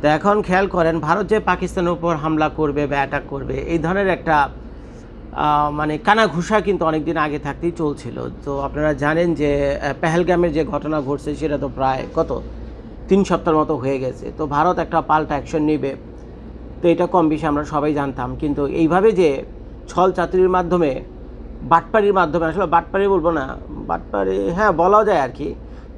তো এখন খেয়াল করেন ভারত যে পাকিস্তানের উপর হামলা করবে বা অ্যাটাক করবে এই ধরনের একটা মানে কানাঘুষা কিন্তু অনেক দিন আগে থাকতেই চলছিল। তো আপনারা জানেন যে আহ, পেহেলগামের যে ঘটনা ঘটছে সেটা তো প্রায় কত? তিন সপ্তাহের মতো হয়ে গেছে। তো ভারত একটা পাল্টা অ্যাকশন নেবে। তো এটা কম বেশি আমরা সবাই জানতাম। কিন্তু এইভাবে যে ছল চাতুরির মাধ্যমে বাটপাড়ির মাধ্যমে আসলে বাটপাড়ি বলব না বাটপাড়ি হ্যাঁ বলা যায় আর কি।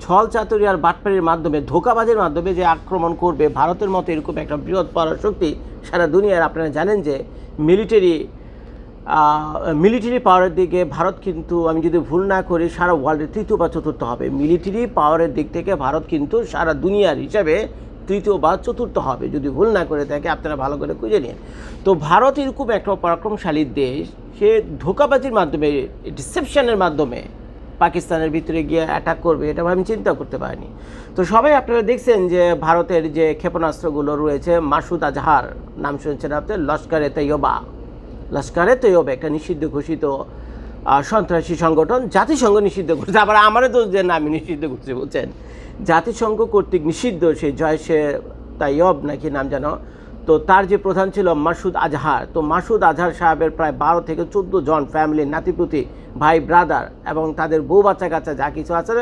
ছল চাতুরি আর বাটপাড়ির মাধ্যমে, ধোকাবাজের মাধ্যমে যে আক্রমণ করবে, ভারতের মতো এরকম একটা বৃহৎ পরাশক্তি সারা দুনিয়ার। আপনারা জানেন যে মিলিটারি মিলিটারি পাওয়ারের দিকে ভারত কিন্তু, আমি যদি ভুল না করি, সারা ওয়ার্ল্ডের তৃতীয় বা চতুর্থ হবে। মিলিটারি পাওয়ারের দিক থেকে ভারত কিন্তু সারা দুনিয়ার হিসাবে তৃতীয় বা চতুর্থ হবে। যদি ভুল না করে থাকে, আপনারা ভালো করে খুঁজে নিন। তো ভারত এরকম একটা পরাক্রমশালী দেশ, সে ধোকাবাজির মাধ্যমে ডিসেপশনের মাধ্যমে পাকিস্তানের ভিতরে গিয়ে অ্যাটাক করবে, এটা আমি চিন্তা করতে পারিনি। তো সবাই আপনারা দেখছেন যে ভারতের যে ক্ষেপণাস্ত্রগুলো রয়েছে, মাসুদ আজহার, নাম শুনছেন আপনি? লস্করে তৈয়বা। লস্করে তৈয়বা, একটা নিষিদ্ধ ঘোষিত সন্ত্রাসী সংগঠন, জাতিসংঘ নিষিদ্ধ করছে আবার আমারও তো যে নামই নিষিদ্ধ করছে বলছেন। জাতিসংঘ কর্তৃক নিষিদ্ধ সেই জয় সে তাইয়ব নাকি নাম যেন তো তার যে প্রধান ছিল মাসুদ আজহার, তো মাসুদ আজহার সাহেবের প্রায় বারো থেকে চোদ্দ জন ফ্যামিলির নাতিপুতি, ভাই ব্রাদার এবং তাদের বউ বাচ্চা কাচ্চা যা কিছু আছে,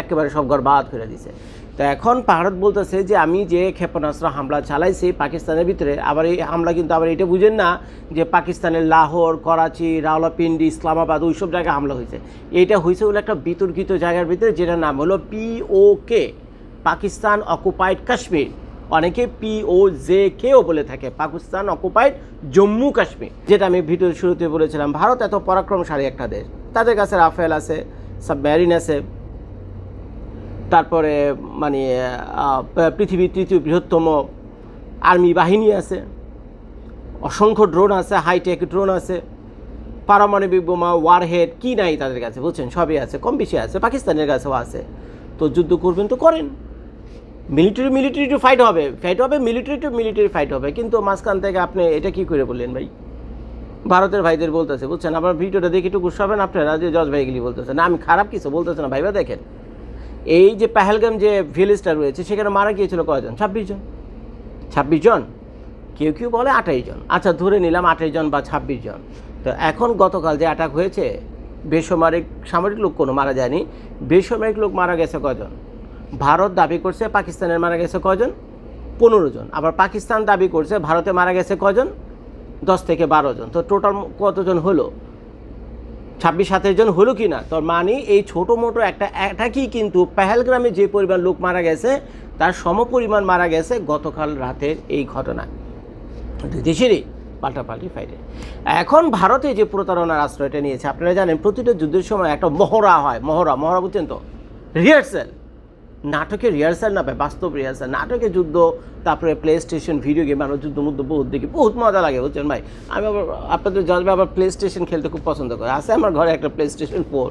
একেবারে সব গড়বাদ করে দিছে। তো এখন ভারত বলতেছে যে, আমি যে ক্ষেপণাস্ত্র হামলা চালাইছি পাকিস্তানের ভিতরে, আবার এই হামলা কিন্তু আবার এটা বুঝেন না যে পাকিস্তানের লাহোর, করাচি, রাওলাপিন্ডি, ইসলামাবাদ ওইসব জায়গায় হামলা হয়েছে। এইটা হয়েছে বলে একটা বিতর্কিত জায়গার ভিতরে, যেটার নাম হলো পিওকে পাকিস্তান অকুপাইড কাশ্মীর। অনেকে পিও জে কেও বলে থাকে, পাকিস্তান অকুপাইড জম্মু কাশ্মীর, যেটা আমি ভিডিওর শুরুতে বলেছিলাম, ভারত এত পরাক্রমশালী একটা দেশ। তাদের কাছে রাফেল আছে সাবমেরিন আছে, তারপরে মানে পৃথিবীর তৃতীয় বৃহত্তম আর্মি বাহিনী আছে, অসংখ্য ড্রোন আছে হাইটেক ড্রোন আছে, পারমাণবিক বোমা ওয়ারহেড কি নাই তাদের কাছে, বুঝছেন? সবই আছে, কম বেশি আছে, পাকিস্তানের কাছেও আছে। তো যুদ্ধ করবেন তো করেন। মিলিটারি মিলিটারি টু ফাইট হবে। ফাইট হবে মিলিটারি টু মিলিটারি ফাইট হবে। কিন্তু মাঝখান থেকে আপনি এটা কি করে বললেন ভাই? ভারতের ভাইদের বলতেছে, বুঝছেন? আপনার ভিডিওটা দেখে একটু গুসা হবেন আপনারা যে জজ ভাইগুলি বলতেছে। না, আমি খারাপ কিছু বলতেছে না ভাইবা দেখেন। এই যে পেহেলগাম যে ভিলেজটা রয়েছে, সেখানে মারা গিয়েছিল কয়জন? ছাব্বিশ জন। ছাব্বিশ জন? কেউ কেউ বলে আঠাইশ জন। আচ্ছা ধরে নিলাম আঠাইশ জন বা ছাব্বিশ জন। তো এখন গতকাল যে অ্যাটাক হয়েছে, বেসামরিক, সামরিক লোক কোনো মারা যায়নি। বেসামরিক লোক মারা গেছে কজন ভারত দাবি করছে পাকিস্তানের মারা গেছে কজন পনেরো জন। আবার পাকিস্তান দাবি করছে ভারতে মারা গেছে কজন দশ থেকে বারো জন। তো টোটাল কতজন হলো? ছাব্বিশ সাতাশ জন হলো কি না? তোর মানে এই ছোটো মোটো একটা অ্যাটাকই কিন্তু পেহেলগ্রামে যে পরিমাণ লোক মারা গেছে, তার সমপরিমাণ মারা গেছে গতকাল রাতের এই ঘটনা দেশেরই পাল্টাপাল্টি ফাইটে এখন ভারতে যে প্রতারণার আশ্রয়টা নিয়েছে, আপনারা জানেন প্রতিটা যুদ্ধের সময় একটা মহড়া হয়। মহড়া মহড়া বুঝছেন তো? রিহার্সাল নাটকে রিহার্সাল না পায় বাস্তব রিহার্সাল নাটকে যুদ্ধ, তারপরে প্লে স্টেশন ভিডিও গেম আমরা যুদ্ধ মুদ্ধ বহুত দেখি, বহুত মজা লাগে, বুঝছেন ভাই? আমি আবার আপনাদের জজবে আবার প্লে স্টেশন খেলতে খুব পছন্দ করে। আছে আমার ঘরে একটা প্লে স্টেশন ফোর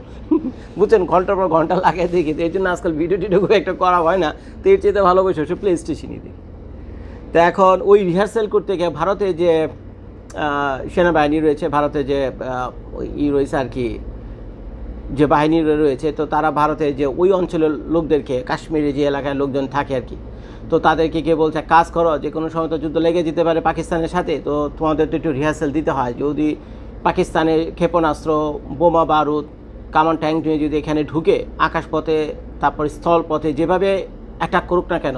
বুঝছেন, ঘণ্টার পর ঘণ্টা লাগে দেখি, তো এই জন্য আজকাল ভিডিও টিডিও খুব একটা করা হয় না। তো এর চেয়ে ভালো বসে বসে প্লে স্টেশনই দেখি। তো এখন ওই রিহার্সাল করতে গিয়ে ভারতে যে সেনাবাহিনী রয়েছে, ভারতে যে ই রয়েছে আর কি যে বাহিনী রয়েছে, তো তারা ভারতে যে ওই অঞ্চলের লোকদেরকে, কাশ্মীরে যে এলাকায় লোকজন থাকে আর কি, তো তাদেরকে কে বলছে, কাজ করো যে কোনো সময় তো যুদ্ধ লেগে যেতে পারে পাকিস্তানের সাথে, তো তোমাদের তো একটু রিহার্সেল দিতে হয়। যদি পাকিস্তানের ক্ষেপণাস্ত্র, বোমা, বারুদ, কামান, ট্যাঙ্ক নিয়ে যদি এখানে ঢুকে, আকাশপথে, তারপর স্থলপথে যেভাবে অ্যাটাক করুক না কেন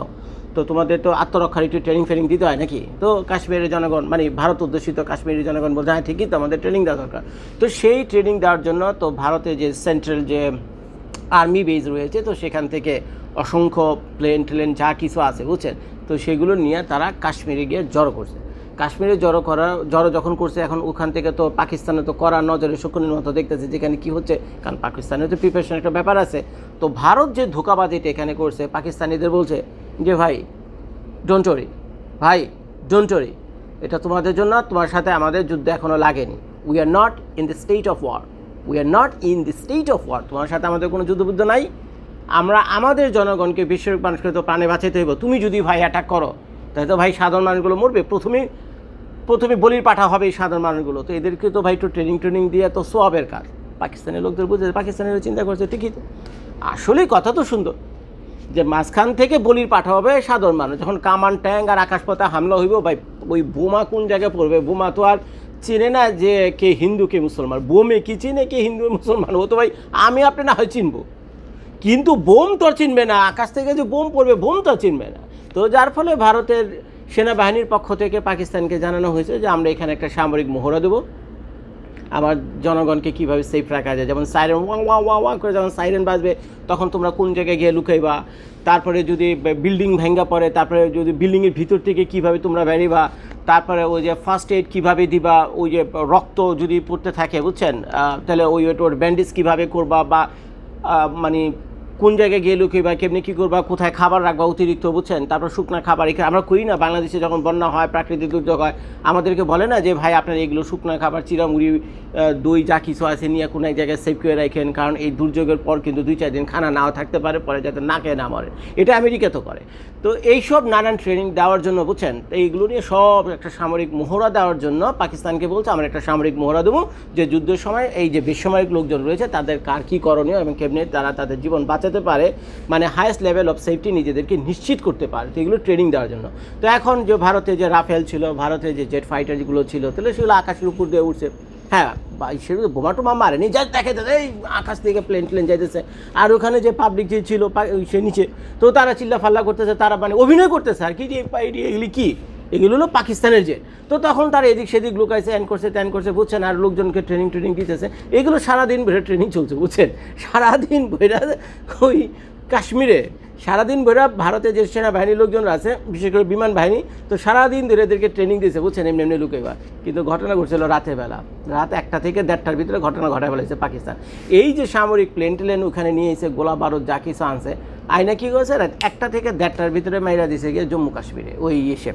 তো তোমাদের তো আত্মরক্ষার একটু ট্রেনিং ফেনিং দিতে হয় নাকি? তো কাশ্মীরের জনগণ মানে ভারত উদ্দেশিত কাশ্মীরের জনগণ বলছে হ্যাঁ ঠিকই তো আমাদের ট্রেনিং দেওয়া দরকার। তো সেই ট্রেনিং দেওয়ার জন্য তো ভারতে যে সেন্ট্রাল যে আর্মি বেজ রয়েছে, তো সেখান থেকে অসংখ্য প্লেন ট্লেন যা কিছু আছে, বুঝছেন? তো সেগুলো নিয়ে তারা কাশ্মীরে গিয়ে জড়ো করছে। কাশ্মীরে জড়ো করা, জড়ো যখন করছে, এখন ওখান থেকে তো পাকিস্তানে তো করা নজরে শকুনির মতো দেখতেছে, যেখানে কি হচ্ছে? কারণ পাকিস্তানের তো প্রিপারেশন একটা ব্যাপার আছে। তো ভারত যে ধোকাবাজিটা এখানে করছে, পাকিস্তানিদের বলছে যে ভাই ডোন্ট ওরি ভাই ডোন্ট ওরি এটা তোমাদের জন্য, তোমার সাথে আমাদের যুদ্ধ এখনও লাগেনি। We are not in the state of war we are not in the state of war তোমার সাথে আমাদের কোনো যুদ্ধবুদ্ধ নাই। আমরা আমাদের জনগণকে বিশ্বের মানুষকে তো প্রাণে বাঁচাতে হইব, তুমি যদি ভাই অ্যাটাক করো, তাহলে তো ভাই সাধারণ মানুষগুলো মরবে। প্রথমে প্রথমে বলির পাঠা হবে এই সাধারণ মানুষগুলো, তো এদেরকে তো ভাই একটু ট্রেনিং ট্রেনিং দিয়ে তো সোয়াবের কাজ। পাকিস্তানের লোকদের বুঝে, পাকিস্তানের চিন্তা করছে, ঠিকই আসলেই কথা তো সুন্দর। যে মাঝখান থেকে বলির পাঠা হবে সাধারণ মানুষ। যখন কামান ট্যাঙ্ক আর আকাশপথে হামলা হইব, ভাই, ওই বোমা কোন জায়গায় পড়বে? বোমা তো আর চিনে না যে কে হিন্দু, কে মুসলমান। বোমে কি চিনে কে হিন্দু, মুসলমান? ও তো ভাই, আমি আপনি না হয় চিনবো। কিন্তু বোম তো চিনবে না। আকাশ থেকে যে বোম পড়বে, বোম তো চিনবে না। তো যার ফলে ভারতের সেনাবাহিনীর পক্ষ থেকে পাকিস্তানকে জানানো হয়েছে যে আমরা এখানে একটা সামরিক মহড়া দেবো। আমার জনগণকে কীভাবে সেফ রাখা যায়? যেমন সাইরেন ওয়া ওয়া ওয়া ওয়া করে যখন সাইরেন বাজবে, তখন তোমরা কোন জায়গায় গিয়ে লুকাইবা? তারপরে যদি বিল্ডিং ভেঙ্গা পড়ে, তারপরে যদি বিল্ডিংয়ের ভিতর থেকে কীভাবে তোমরা বেরিবা? তারপরে ওই যে ফার্স্ট এড কীভাবে দিবা? ওই যে রক্ত যদি পড়তে থাকে, বুঝছেন? তাহলে ওই ওর ব্যান্ডেজ কীভাবে করবা? বা মানে কোন জায়গায় গিয়ে লুকিয়ে বা কেমনি কী করবা, কোথায় খাবার রাখবা অতিরিক্ত, বুঝছেন? তারপর শুকনো খাবার এখানে আমরা করি না। বাংলাদেশে যখন বন্যা হয়, প্রাকৃতিক দুর্যোগ হয়, আমাদেরকে বলে না যে, ভাই, আপনার এগুলো শুকনো খাবার, চিরামুড়ি দই, যা কিছু আছে, নিয়ে কোনো এক জায়গায় সেভ করে রাখেন। কারণ এই দুর্যোগের পর কিন্তু দুই, চার দিন খানা নাও থাকতে পারে, পরে যাতে না খেয়ে না মরে। এটা আমেরিকা তো করে। তো এইসব নানান ট্রেনিং দেওয়ার জন্য, বুঝছেন? এইগুলো নিয়ে সব একটা সামরিক মহড়া দেওয়ার জন্য পাকিস্তানকে বলছে, আমরা একটা সামরিক মহড়া দেবো যে, যুদ্ধের সময় এই যে বেসামরিক লোকজন রয়েছে, তাদের কার কী করণীয় এবং কেমনি তারা তাদের জীবন বাঁচাতে পারে মানে হায়েস্ট লেভেল অফ সেফটি নিজেদেরকে নিশ্চিত করতে পারে, তো এগুলো ট্রেনিং দেওয়ার জন্য। তো এখন যে ভারতে যে রাফেল ছিল, ভারতে যে জেট ফাইটারগুলো ছিল, তাহলে সেগুলো আকাশের উপর দিয়ে উঠছে হ্যাঁ সেগুলো বোমা টোমা মারেনি যা দেখে এই আকাশ থেকে প্লেন প্লেন যাইতেছে। আর ওখানে যে পাবলিক যে ছিল সে নিচে, তো তারা চিল্লা ফাল্লা করতেছে, তারা মানে অভিনয় করতেছে, আর কি যে এগুলি কি? এগুলো হলো পাকিস্তানের জেট তো তখন তারা এদিক সেদিক লুকাইছে অ্যান করছে ত্যান করছে, বুঝছেন? আর লোকজনকে ট্রেনিং ট্রেনিং দিতেছে। এগুলো সারাদিন ধরে ট্রেনিং চলছে, বুঝছেন? সারাদিন ধরে ওই কাশ্মীরে, সারাদিন ধরে ভারতে যে সেনাবাহিনীর লোকজন আছে, বিশেষ করে বিমান বাহিনী, তো সারাদিন ধরে এদেরকে ট্রেনিং দিয়েছে বুঝছেন? এমনি এমনি লুকাইবা। কিন্তু ঘটনা ঘটছিল রাতের বেলা। রাত একটা থেকে দেড়টার ভিতরে ঘটনা ঘটায় ফেলেছে পাকিস্তান। এই যে সামরিক প্লেন টেলেন ওখানে নিয়ে এসে গোলা বারুদ যা কিছু আনছে, আয়না কী করেছে? রাত একটা থেকে দেড়টার ভিতরে মাইরা দিছে গিয়ে জম্মু কাশ্মীরে, ওই ইসে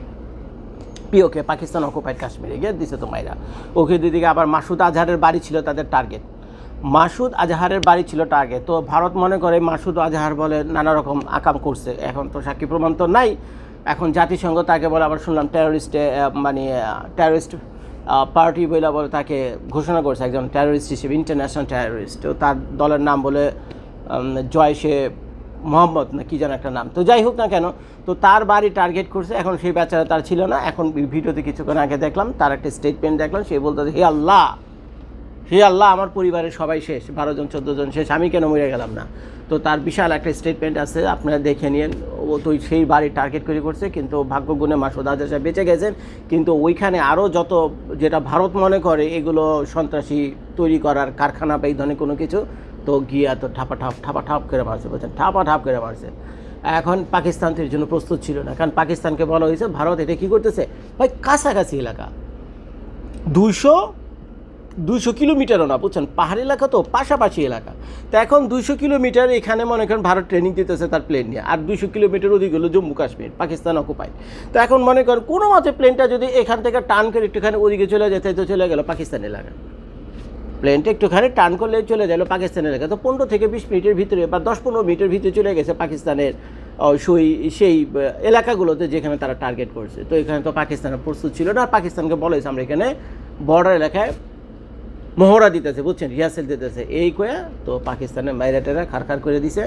পিওকে পাকিস্তান অকুপাইড কাশ্মীরে গিয়ে দিছে তো মাইরা ওকে দিদিকে আবার মাসুদ আজহারের বাড়ি ছিল তাদের টার্গেট মাসুদ আজহারের বাড়ি ছিল টার্গেট তো ভারত মনে করে মাসুদ আজহার বলে নানা রকম আকাম করছে। এখন তো সাক্ষী প্রমাণ তো নাই। এখন জাতিসংঘ তাকে বলে, আবার শুনলাম টেরোরিস্টে মানে টেরোরিস্ট পার্টি বলে বলে তাকে ঘোষণা করছে একজন টেরোরিস্ট হিসেবে ইন্টারন্যাশনাল টেরোরিস্ট তো তার দলের নাম বলে জয় জয়শে মোহাম্মদ না কি যেন একটা নাম। তো যাই হোক না কেন, তো তার বাড়ি টার্গেট করছে। এখন সেই বেচারা তার ছিল না। এখন ভিডিওতে কিছুক্ষণ আগে দেখলাম, তার একটা স্টেটমেন্ট দেখলাম। সে বলতে হে আল্লাহ হে আল্লাহ, আমার পরিবারের সবাই শেষ। বারো জন, চোদ্দ জন শেষ। আমি কেন মরে গেলাম না? তো তার বিশাল একটা স্টেটমেন্ট আছে। আপনারা দেখে নিন ও তো সেই বাড়ি টার্গেট করে করছে, কিন্তু ভাগ্যগুণে মাসুদ সাহেব বেঁচে গেছেন। কিন্তু ওইখানে আরও যত, যেটা ভারত মনে করে, এগুলো সন্ত্রাসী তৈরি করার কারখানা বা এই ধরনের কোনো কিছু তো গিয়া তো ঠাপা ঠাপ ঠাপা ঠাপ করে মারছে বলছেন ঠাপা ঠাপ করে মারছে। এখন পাকিস্তান তো জন্য প্রস্তুত ছিল না, কারণ পাকিস্তানকে বলা হয়েছে ভারত এটা কী করতেছে? ভাই, কাছাকাছি এলাকা। দুইশো দুইশো কিলোমিটারও না, বুঝছেন? পাহাড়ি এলাকা তো, পাশাপাশি এলাকা। তো এখন দুইশো কিলোমিটার এখানে মনে করেন ভারত ট্রেনিং দিতেছে তার প্লেন নিয়ে, আর দুইশো কিলোমিটার ওদিক হলো জম্মু কাশ্মীর, পাকিস্তান অকুপাই তো এখন মনে করেন কোনো মতে প্লেনটা যদি এখান থেকে টান করে একটুখানি ওদিকে চলে যেতে তো চলে গেল পাকিস্তান এলাকা। প্লেনটা একটুখানি টার্ন করলে চলে গেল পাকিস্তানের এলাকা। তো পনেরো থেকে বিশ মিনিটের ভিতরে বা দশ পনেরো মিনিটের ভিতরে চলে গেছে পাকিস্তানের সই, সেই এলাকাগুলোতে যেখানে তারা টার্গেট করছে। তো এখানে তো পাকিস্তানের প্রস্তুত ছিল না, পাকিস্তানকে বলেছে আমরা এখানে বর্ডার এলাকায় মহড়া দিতেছে, বুঝছেন? রিহার্সেল দিতেছে। এই কয়ে তো পাকিস্তানের মাইরাটেরা খারখার করে দিছে।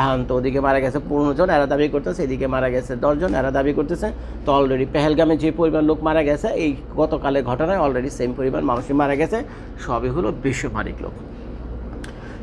এখন তো ওদিকে মারা গেছে পনেরো জন, এরা দাবি করতেছে এদিকে মারা গেছে দশজন, এরা দাবি করতেছে। তো অলরেডি পেহেলগামে যে পরিমাণ লোক মারা গেছে, এই গতকালের ঘটনায় অলরেডি সেম পরিমাণ মানুষই মারা গেছে। সবই হলো বেসামরিক লোক।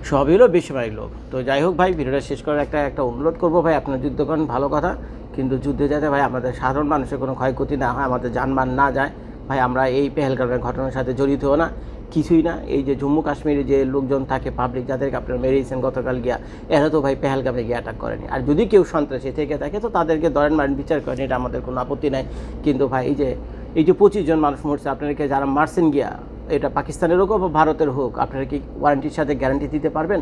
সবই হলো বেসামরিক লোক। তো যাই হোক ভাই, ভিডিওটা শেষ করার একটা একটা অনুরোধ করব ভাই, আপনার যুদ্ধ করেন, ভালো কথা। কিন্তু যুদ্ধে যাতে ভাই আমাদের সাধারণ মানুষের কোনো ক্ষয়ক্ষতি না হয়, আমাদের যানবাহন না যায়, ভাই, আমরা এই পেহেলগামের ঘটনার সাথে জড়িত না। কিছুই না। এই যে জম্মু কাশ্মীরে যে লোকজন থাকে পাবলিক যাদেরকে আপনারা মেরিয়েছেন গতকাল গিয়া, এরা তো ভাই পেহেলগামে গিয়ে অ্যাটাক করেনি। আর যদি কেউ সন্ত্রাসী থেকে থাকে, তো তাদেরকে ধরেন মারেন, বিচার করেন, এটা আমাদের কোনো আপত্তি নাই। কিন্তু ভাই, এই যে এই যে পঁচিশ জন মানুষ মরছে, আপনাদেরকে যারা মারছেন গিয়া, এটা পাকিস্তানের হোক বা ভারতের হোক, আপনারা কি ওয়ারেন্টির সাথে গ্যারান্টি দিতে পারবেন?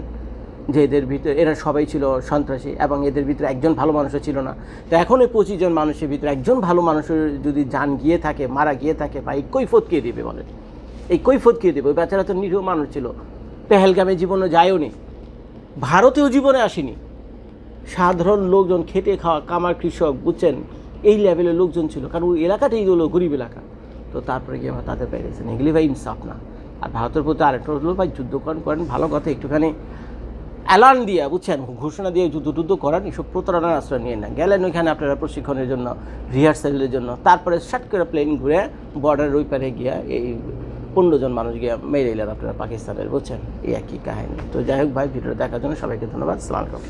যে এদের ভিতরে, এরা সবাই ছিল সন্ত্রাসী এবং এদের ভিতরে একজন ভালো মানুষও ছিল না। তো এখন এই পঁচিশ জন মানুষের ভিতরে একজন ভালো মানুষের যদি যান গিয়ে থাকে, মারা গিয়ে থাকে বা এই কৈফত কে দেবে বলেন? এই কৈফত কে দেবে? ওই বেচারা তো নিরীহ মানুষ ছিল। পেহেলগামে জীবনে যায়ও নি ভারতেও জীবনে আসেনি। সাধারণ লোকজন খেটে খাওয়া কামার কৃষক, বুঝছেন? এই লেভেলের লোকজন ছিল। কারণ ওই এলাকাটাই হলো গরিব এলাকা। তো তারপরে গিয়ে আবার তাদের পেরেছেন এগুলি ভাই ইনসাফ না। আর ভারতের প্রতি আরেকটা হলো, ভাই যুদ্ধ করেন করেন, ভালো কথা, একটুখানি অ্যালার্ন দিয়ে, বুঝছেন? ঘোষণা দিয়ে যুদ্ধ টুদ্ধ করান, এসব প্রতারণার আশ্রয় নিয়ে না। গেলেন ওইখানে আপনারা প্রশিক্ষণের জন্য রিহার্সালের জন্য। তারপরে শার্ট করে প্লেন ঘুরে বর্ডার ওই পারে গিয়া এই পনেরো জন মানুষ গিয়ে মেরে এলেন আপনারা পাকিস্তানের, বুঝছেন? এই একই কাহিনী। তো যাই হোক ভাই ভিডিও দেখার জন্য সবাইকে ধন্যবাদ। সালাম আলাইকুম।